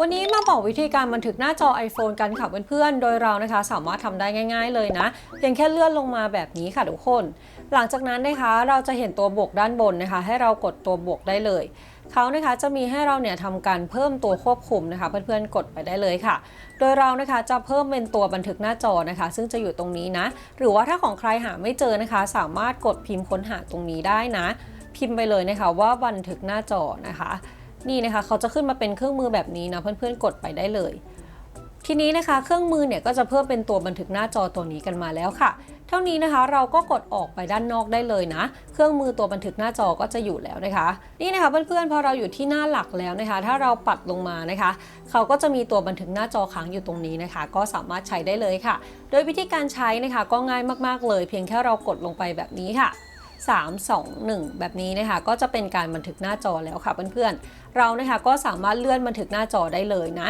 วันนี้มาบอกวิธีการบันทึกหน้าจอ iPhone กันค่ะเพื่อนๆ โดยเรานะคะสามารถทำได้ง่าย ๆเลยนะ เพียงแค่เลื่อนลงมาแบบนี้ค่ะทุกคน หลังจากนั้นนะคะเราจะเห็นตัวบวกด้านบนนะคะ ให้เรากดตัวบวกได้เลยเขานะคะจะมีให้เราเนี่ยทำการเพิ่มตัวควบคุมนะคะ เพื่อนๆกดไปได้เลยค่ะ โดยเรานะคะจะเพิ่มเป็นตัวบันทึกหน้าจอนะคะ ซึ่งจะอยู่ตรงนี้นะ หรือว่าถ้าของใครหาไม่เจอนะคะ สามารถกดพิมพ์ค้นหาตรงนี้ได้นะ พิมพ์ไปเลยนะคะว่าบันทึกหน้าจอนะคะ นี่นะคะเขาจะขึ้นมาเป็นเครื่องมือแบบนี้นะเพื่อนๆกดไปได้เลย ทีนี้นะคะเครื่องมือเนี่ยก็จะเพิ่มเป็นตัวบันทึกหน้าจอตัวนี้กันมาแล้วค่ะ เท่านี้นะคะเราก็กดออกไปด้านนอกได้เลยนะ เครื่องมือตัวบันทึกหน้าจอก็จะอยู่แล้วนะคะ นี่นะคะเพื่อนๆพอเราอยู่ที่หน้าหลักแล้วนะคะ ถ้าเราปัดลงมานะคะ เขาก็จะมีตัวบันทึกหน้าจอค้างอยู่ตรงนี้นะคะ ก็สามารถใช้ได้เลยค่ะ โดยวิธีการใช้นะคะก็ง่ายมากๆเลย เพียงแค่เรากดลงไปแบบนี้ค่ะ 3 2 1 แบบนี้นะคะก็จะเป็นการบันทึกหน้าจอแล้วค่ะเพื่อนๆเรานะคะก็สามารถเลื่อนบันทึกหน้าจอได้เลยนะ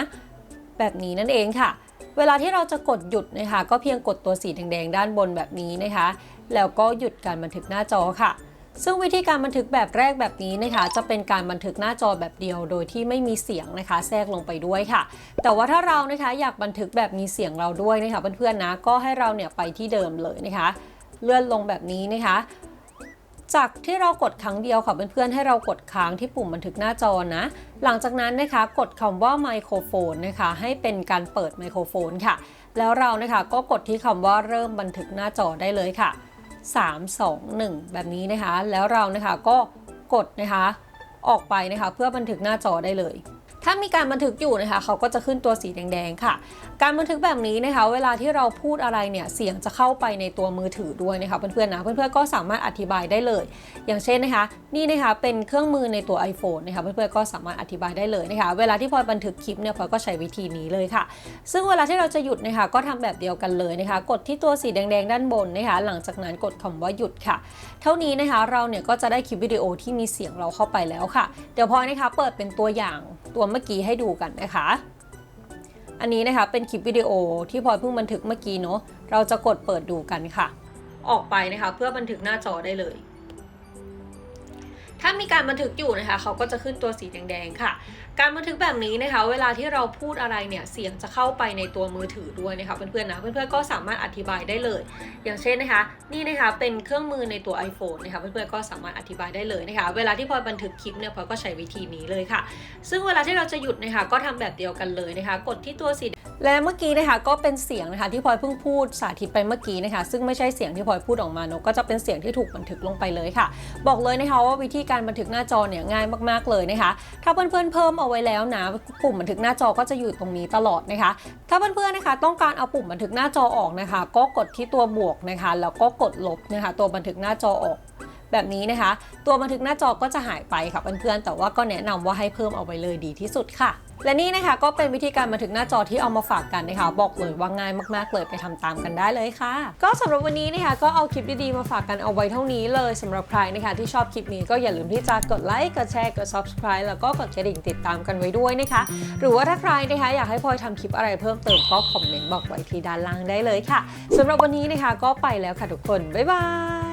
แบบนี้นั่นเองค่ะ เวลาที่เราจะกดหยุดนะคะก็เพียงกดตัวสีแดงๆด้านบนแบบนี้นะคะ แล้วก็หยุดการบันทึกหน้าจอค่ะซึ่งวิธีการบันทึกแบบแรกแบบนี้นะคะ จะเป็นการบันทึกหน้าจอแบบเดียว โดยที่ไม่มีเสียงนะคะ แทรกลงไปด้วยค่ะ แต่ว่าถ้าเรานะคะอยากบันทึกแบบมีเสียงเราด้วยนะคะเพื่อนๆนะก็ให้เราเนี่ยไปที่เดิมเลยนะคะ เลื่อนลงแบบนี้นะคะ จากที่เรากดครั้งเดียวค่ะเพื่อนๆให้เรากดค้างที่ปุ่มบันทึกหน้าจอนะ หลังจากนั้นนะคะกดคำว่าไมโครโฟนนะคะ ให้เป็นการเปิดไมโครโฟนค่ะ แล้วเรานะคะก็กดที่คำว่าเริ่มบันทึกหน้าจอได้เลยค่ะ 3 2 1 แบบนี้นะคะ แล้วเรานะคะก็กดนะคะ ออกไปนะคะ เพื่อบันทึกหน้าจอได้เลย ถ้ามีการบันทึกอยู่นะคะเขาก็จะขึ้นตัวสีแดงๆค่ะ การบันทึกแบบนี้นะคะ เวลาที่เราพูดอะไรเนี่ยเสียงจะเข้าไปในตัวมือถือด้วยนะคะเพื่อนๆนะเพื่อนๆก็สามารถอธิบายได้เลย อย่างเช่นนะคะ นี่นะคะเป็นเครื่องมือในตัว iPhone นะคะเพื่อนๆก็สามารถอธิบายได้เลยนะคะ เวลาที่พลอยบันทึกคลิปเนี่ยพลอยก็ใช้วิธีนี้เลยค่ะ ซึ่งเวลาที่เราจะหยุดนะคะก็ทำแบบเดียวกันเลยนะคะ กดที่ตัวสีแดงๆ ด้านบนนะคะ หลังจากนั้นกดคำว่าหยุดค่ะ เท่านี้นะคะเราเนี่ยก็จะได้คลิปวิดีโอที่มีเสียงเราเข้าไปแล้วค่ะ เดี๋ยวพลอยนะคะเปิดเป็นตัวอย่างตัวเมื่อกี้ให้ดูกันนะคะ อันนี้นะคะเป็นคลิปวิดีโอที่พลอยเพิ่งบันทึกเมื่อกี้เนาะเราจะกดเปิดดูกันค่ะ ออกไปนะคะเพื่อบันทึกหน้าจอได้เลย ถ้ามีการบันทึกอยู่นะคะเขาก็จะขึ้นตัวสีแดงๆค่ะ การบันทึกแบบนี้นะคะ เวลาที่เราพูดอะไรเนี่ยเสียงจะเข้าไปในตัวมือถือด้วยนะคะเพื่อนๆนะเพื่อนๆก็สามารถอธิบายได้เลย อย่างเช่นนะคะ นี่นะคะเป็นเครื่องมือในตัว iPhone นะคะเพื่อนๆก็สามารถอธิบายได้เลยนะคะ เวลาที่พลอยบันทึกคลิปเนี่ยพลอยก็ใช้วิธีนี้เลยค่ะ ซึ่งเวลาที่เราจะหยุดนะคะก็ทำแบบเดียวกันเลยนะคะ กดที่ตัวสี และเมื่อกี้นะคะก็เป็นเสียงนะคะที่พลอยเพิ่งพูดสาธิตไปเมื่อกี้นะคะ ซึ่งไม่ใช่เสียงที่พลอยพูดออกมาเนอะก็จะเป็นเสียงที่ถูกบันทึกลงไปเลยค่ะ บอกเลยนะคะว่าวิธีการบันทึกหน้าจอเนี่ยง่ายมากๆเลยนะคะ ถ้าเพื่อนๆเพิ่มเอาไว้แล้วนะปุ่มบันทึกหน้าจอก็จะอยู่ตรงนี้ตลอดนะคะ ถ้าเพื่อนๆนะคะ ต้องการเอาปุ่มบันทึกหน้าจอออกนะคะ ก็กดที่ตัวบวกนะคะ แล้วก็กดลบนะคะ ตัวบันทึกหน้าจอออก แบบนี้นะคะ ตัวบันทึกหน้าจอก็จะหายไปค่ะเพื่อนๆแต่ว่าก็แนะนำว่าให้เพิ่มเอาไว้เลยดีที่สุดค่ะและนี่นะคะก็เป็นวิธีการบันทึกหน้าจอที่เอามาฝากกันนะคะ บอกเลยว่าง่ายมากๆเลยไปทำตามกันได้เลยค่ะ ก็สำหรับวันนี้นะคะก็เอาคลิปดีๆมาฝากกันเอาไว้เท่านี้เลยสำหรับใครนะคะ ที่ชอบคลิปนี้ก็อย่าลืมที่จะกดไลค์กดแชร์กด subscribe แล้วก็กดกระดิ่งติดตามกันไว้ด้วยนะคะ หรือว่าถ้าใครนะคะอยากให้พลอยทำคลิปอะไรเพิ่มเติมก็คอมเมนต์บอกไว้ที่ด้านล่างได้เลยค่ะสำหรับวันนี้นะคะก็ไปแล้วค่ะทุกคนบ๊ายบาย